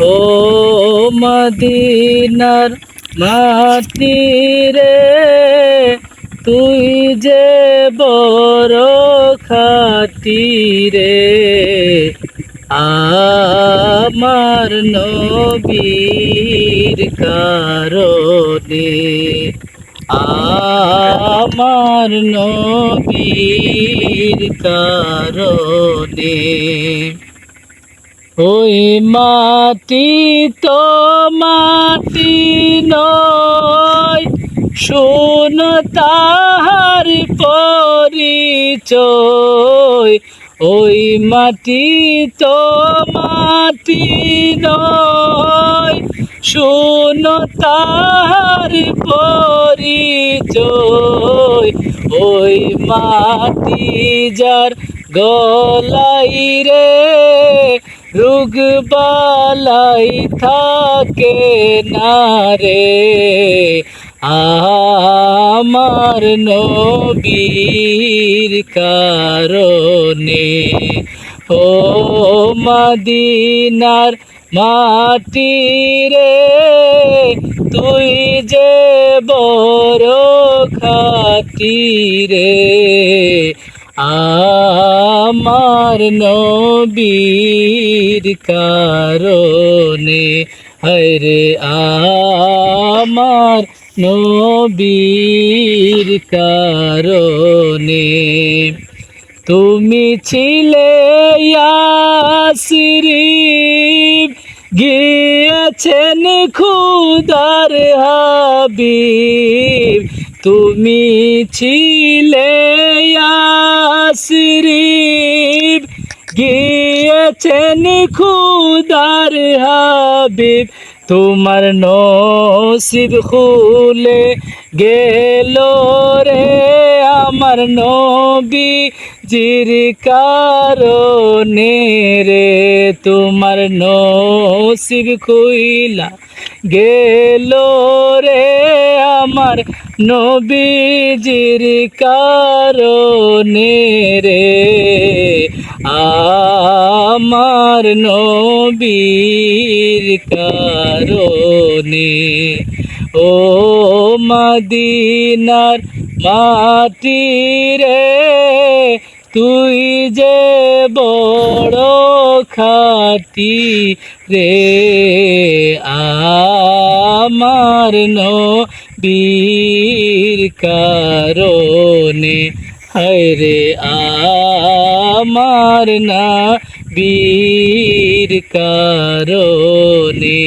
ও মদিনার মাটি রে, তুই যে বড় খাটি রে। আমার নবীর কারণে আমার নবীর কারণে ওই মাটি তো মাটি নয়, শুন তাহার পরিচয়। ওই মাটি তো মাটি নয়, শুন তাহার পরিচয়। ওই মাটি যার গলাই রে রোগ বালাই থাকে না রে। আমার নবীর কারণে, ও মদিনার মাটি রে, তুই যে বড় খাটি রে। আমার নবীর কারণে হরে আমার নবীর কারণে। তুমি ছিলে ইয়াসরিব গিয়েছেন খুদার হাবিব। তুমি ছিলে গিয়েছেন খুদার হাবিব। তোমার নসিব খুলে গেল রে আমার নবী জির কারণে রে। তোমার নসিব খুইলা গেল রে আমার নবীজির কারণে রে। আমার নবীর কারণে। ও মদিনার মাটি রে, তুই যে বড় খাটি রে। আমার নবীর কারণে হরে আমার না বীর কারণে।